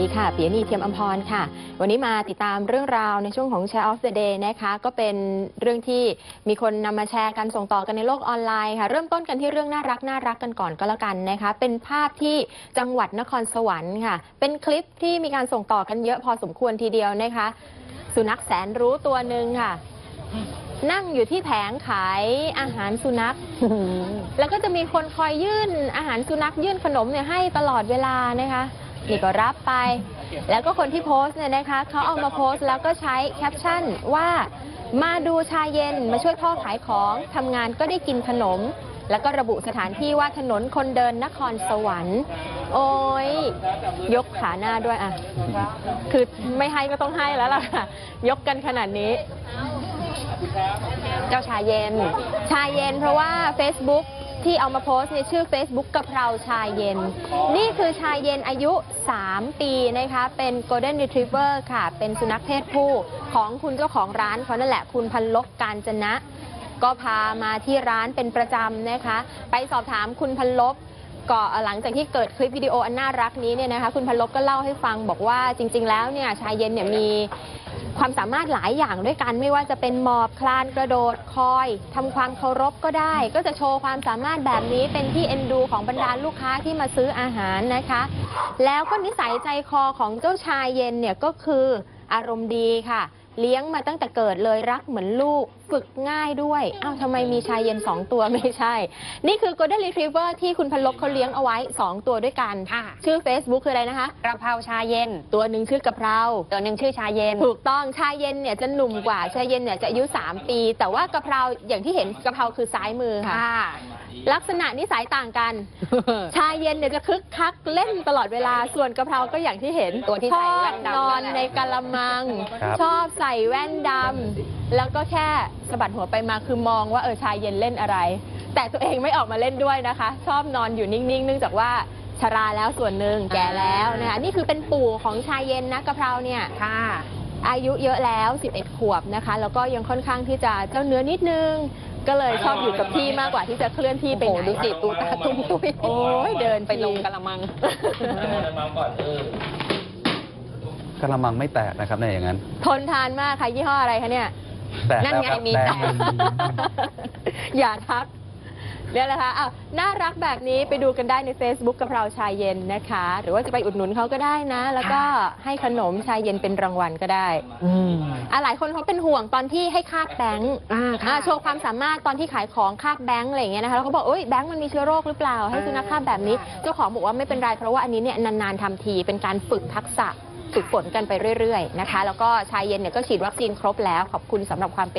ดีค่ะปิยนีเทียมอัมพรค่ะ วันนี้มาติดตามเรื่องราวในช่วงของ Share of the Day นะคะ ก็เป็นเรื่องที่มีคนนำมาแชร์กันส่งต่อกันในโลกออนไลน์ค่ะ เริ่มต้นกันที่เรื่องน่ารักน่ารักกันก่อนก็แล้วกันนะคะ เป็นภาพที่จังหวัดนครสวรรค์ค่ะ เป็นคลิปที่มีการส่งต่อกันเยอะพอสมควรทีเดียวนะคะ สุนัขแสนรู้ตัวหนึ่งค่ะนั่งอยู่ที่แผงขายอาหารสุนัข แล้วก็จะมีคนคอยยื่นอาหารสุนัขยื่นขนมเนี่ยให้ตลอดเวลานะคะ นี่ก็รับไป แล้วก็คนที่โพสต์เนี่ยนะคะเขาเอามาโพสต์แล้วก็ใช้แคปชั่นว่ามาดูชาเย็นมาช่วยพ่อขายของทำงานก็ได้กินขนม แล้วก็ระบุสถานที่ว่าถนนคนเดินนครสวรรค์ โอ้ยยกขาหน้าด้วยอะ คือไม่ให้ก็ต้องให้แล้วล่ะค่ะ ยกกันขนาดนี้ เจ้าชาเย็น ชาเย็นเพราะว่า Facebook ที่เอามาโพสต์ในชื่อ Facebook กะเพราชายเย็น นี่คือชายเย็นอายุ 3 ปีนะคะ เป็น Golden Retriever ค่ะ เป็นสุนัขเพศผู้ของคุณเจ้าของร้านเขานั่นแหละคุณพันลบการจนะ ก็พามาที่ร้านเป็นประจำนะคะ ไปสอบถามคุณพันลบก็หลังจากที่เกิดคลิปวิดีโออันน่ารักนี้เนี่ยนะคะ คุณพันลบก็เล่าให้ฟังบอกว่าจริง ๆ แล้วเนี่ยชายเย็นเนี่ยมี ความสามารถหลายอย่างด้วยกันไม่ว่าจะเป็นหมอบคลานกระโดดคอยทำความเคารพก็ได้ ก็จะโชว์ความสามารถแบบนี้เป็นที่เอ็นดูของบรรดาลูกค้าที่มาซื้ออาหารนะคะ แล้วก็นิสัยใจคอของเจ้าชายเย็นเนี่ยก็คืออารมณ์ดีค่ะ เลี้ยงมาตั้งแต่เกิดเลยรักเหมือนลูก ฝึกง่ายด้วย อ้าวทำไมมีชายเย็น 2 ตัวไม่ใช่ นี่คือ Golden Retriever ที่คุณพันลบเขาเลี้ยงเอาไว้ 2 ตัวด้วยกัน ค่ะ ชื่อ Facebook คืออะไรนะคะ กระเพราชาเย็น ตัวหนึ่งชื่อกะเพรา ตัวหนึ่งชื่อชาเย็น ถูกต้องชายเย็นเนี่ยจะหนุ่มกว่าชายเย็นเนี่ยจะอายุ 3 ปี แต่ว่ากะเพราอย่างที่เห็นกะเพราคือซ้ายมือค่ะ ค่ะ ลักษณะนิสัยต่างกัน ชายเย็นเนี่ยจะคึกคักเล่นตลอดเวลา ส่วนกะเพราก็อย่างที่เห็นตัวที่ชใส่อแว่บนดำนอนนั่นแหละในกะละมัง ครับ ชอบใส่แว่นดำแล้วก็แค่สะบัดหัวไปมาคือมองว่าเออชายเย็นเล่นอะไร แต่ตัวเองไม่ออกมาเล่นด้วยนะคะ ชอบนอนอยู่นิ่งๆ เนื่องจากว่าชราแล้วส่วนหนึ่งแก่แล้วนะคะนี่คือเป็นปู่ของชายเย็นนะกะเพราเนี่ย ค่ะ อายุเยอะแล้ว 11 ขวบนะคะ แล้วก็ยังค่อนข้างที่จะเจ้าเนื้อนิดนึง ก็เลยชอบอยู่กับที่มากกว่าที่จะเคลื่อนที่ไปโอ้ไหโหนดูสิตูตาตุ้มตุ้ยโอ้ยเดินไปลงทีกะละมังกระมังไม่แตกนะครับเนี่ยอย่างนั้น ทนทานมากค่ะยี่ห้ออะไรคะเนี่ยแตกนั่นแล้วไงครับมีแตกแตกอย่าทัก เนี่ยแหละค่ะอ้าวน่ารักแบบนี้ไปดูกันได้ใน Facebook กะเพราชายเย็นนะคะ หรือว่าจะไปอุดหนุนเขาก็ได้นะ แล้วก็ให้ขนมชายเย็นเป็นรางวัลก็ได้อืม อะหลายคนเขาเป็นห่วงตอนที่ให้คาดแบงค์อ่าอ่าค่ะโชว์ความสามารถตอนที่ขายของคาดแบงค์อะไรอย่างเงี้ยนะคะแล้วเขาบอกเอ้ยแบงค์มันมีเชื้อโรคหรือเปล่า ให้สุนัขคาบแบบนี้เจ้าของบอกว่าไม่เป็นไรเพราะว่าอันนี้เนี่ยนานๆทำทีเป็นการฝึกทักษะฝึกฝนกันไปเรื่อยๆนะคะ แล้วก็ชายเย็นเนี่ยก็ฉีดวัคซีนครบแล้วขอบคุณสำหรับความเป็น